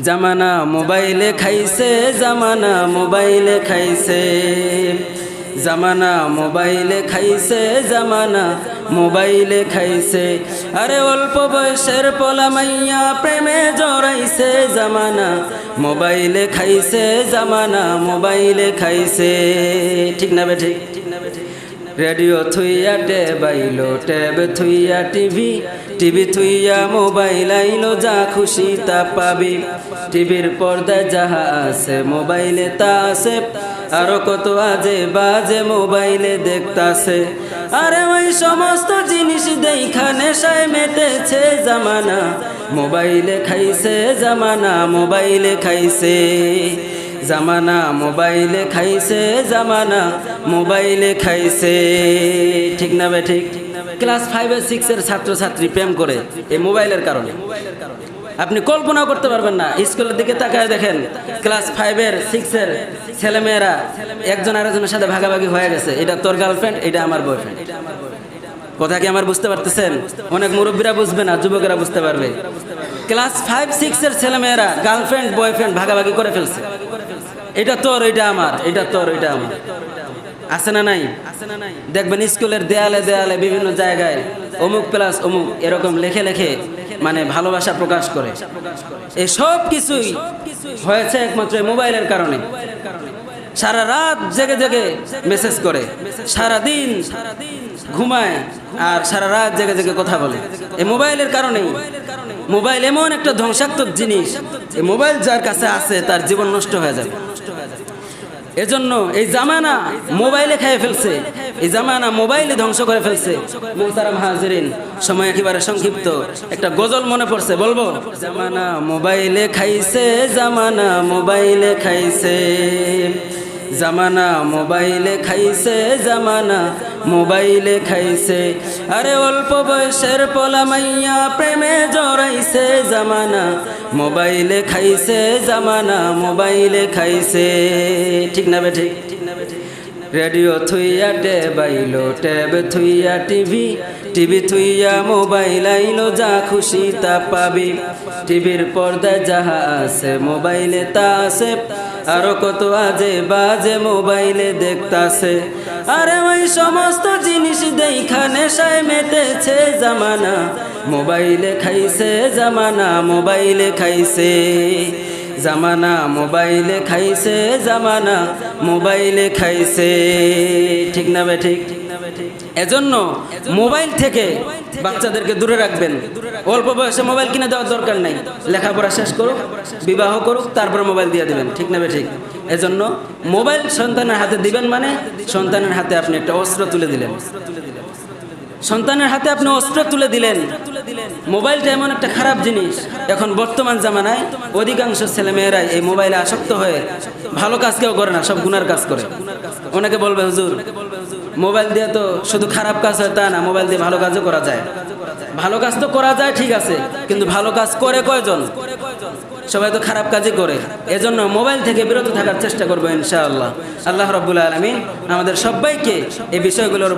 জামানা মোবাইলে খাইছে, জামানা মোবাইলে খাইছে। জামানা মোবাইলে খাইছে, জামানা মোবাইলে খাইছে। আরে অল্প বয়সের পোলা মাইয়া প্রেমে জড়াইছে, জামানা মোবাইলে খাইছে, জামানা মোবাইলে খাইছে। ঠিক না বে ঠিক? রেডিও থুইয়া ট্যাব আইলো ট্যাব থুইয়া টিভি টিভি থুইয়া মোবাইল আইলো, যা খুশি তা পাবি। টিভির পর্দায় যাহা আছে, মোবাইলে তা আছে। আরও কত আজে বাজে মোবাইলে দেখতাছে। আরে ওই সমস্ত জিনিস দেখা নেশায় মেতেছে জামানা। মোবাইলে খাইছে জামানা, মোবাইলে খাইছে। জামানা, মোবাইলে খাইছে জামানা, মোবাইলে খাইছে। ঠিক না বে ঠিক? ক্লাস ফাইভ সিক্সের ছাত্রছাত্রী প্রেম করে এই মোবাইলের কারণে। আপনি কল্পনা করতে পারবেন না, স্কুলের দিকে তাকায় দেখেন, ক্লাস ফাইভের সিক্সের ছেলেমেয়েরা একজন আরেকজনের সাথে ভাগাভাগি হয়ে গেছে। এটা তোর গার্লফ্রেন্ড এটা আমার বয়ফ্রেন্ড কথা কি আমার বুঝতে পারতেছেন? অনেক মুরব্বীরা বুঝবে না, যুবকেরা বুঝতে পারবে। ক্লাস ফাইভ সিক্সের ছেলেমেয়েরা গার্লফ্রেন্ড বয়ফ্রেন্ড ভাগাভাগি করে ফেলছে। এটা তোর, এটা আমার, এটা তোর, এটা আমার। আছে না নাই? দেখবেন স্কুলের দেয়ালে দেয়ালে বিভিন্ন জায়গায় অমুক প্লাস অমুক এরকম লেখে লেখে মানে ভালোবাসা প্রকাশ করে। এই সব কিছুই হয়েছে একমাত্র মোবাইলের কারণে। সারা রাত জেগে জেগে মেসেজ করে, সারা দিন ঘুমায় আর সারা রাত জেগে জেগে কথা বলে। এই মোবাইলের কারণেই, মোবাইল এমন একটা ধ্বংসাত্মক জিনিস, এই মোবাইল যার কাছে আছে তার জীবন নষ্ট হয়ে যাবে। এজন্য এই জামানা মোবাইলে খেয়ে ফেলছে। এই জামানা মোবাইলে ধ্বংস করে ফেলছে। মোহতারাম হাজিরিন, সময় একেবারে সংক্ষিপ্ত। একটা গজল মনে পড়ছে, বলব? জামানা মোবাইলে খাইছে, জামানা মোবাইলে খাইছে। জামানা, মোবাইলে খাইছে জামানা, মোবাইলে খাইছে। আরে অল্প বয়সের পোলা মাইয়া প্রেমে জড়াইছে জামানা, মোবাইলে খাইছে জামানা, মোবাইলে খাইছে। ঠিক না বে ঠিক? রেডিও থুইয়া ট্যাব আইলো, ট্যাব থুইয়া টিভি টিভি থুইয়া মোবাইল আইলো, যা খুশি তা পাবি। টিভির পর্দায় যাহা আছে, মোবাইলে তা আছে। আরও কত আজে বাজে মোবাইলে দেখতাছে। আরে ওই সমস্ত জিনিস দেখা নেশায় মেতেছে জামানা। মোবাইলে খাইছে জামানা মোবাইলে খাইছে। জামানা মোবাইলে খাইছে জামানা মোবাইলে খাইছে। ঠিক না বে ঠিক। এজন্য মোবাইল থেকে বাচ্চাদেরকে দূরে রাখবেন। অল্প বয়সে মোবাইল কিনে দেওয়ার দরকার নাই। লেখাপড়া শেষ করুক, বিবাহ করুক, তারপরে মোবাইল দিয়ে দিবেন। ঠিক না ঠিক এজন্য মোবাইল সন্তানের হাতে দিবেন মানে সন্তানের হাতে আপনি একটা অস্ত্র তুলে দিলেন। সন্তানের হাতে আপনি অস্ত্র তুলে দিলেন। মোবাইলটা এমন একটা খারাপ জিনিস। এখন বর্তমান জামানায় অধিকাংশ ছেলেমেয়েরাই এই মোবাইলে আসক্ত হয়ে ভালো কাজ কেউ করে না, সব গুনার কাজ করে। অনেকে বলবে, হুজুর মোবাইল দিয়ে তো শুধু খারাপ কাজ হয় তা না, মোবাইল দিয়ে ভালো কাজও করা যায়। ভালো কাজ তো করা যায়, ঠিক আছে, কিন্তু ভালো কাজ করে কয়জন? সবাই তো খারাপ কাজই করে। এজন্য মোবাইল থেকে বিরত থাকার চেষ্টা করব ইনশাআল্লাহ। আল্লাহ রবুল্লা আলমী আমাদের সবাইকে এই বিষয়গুলোর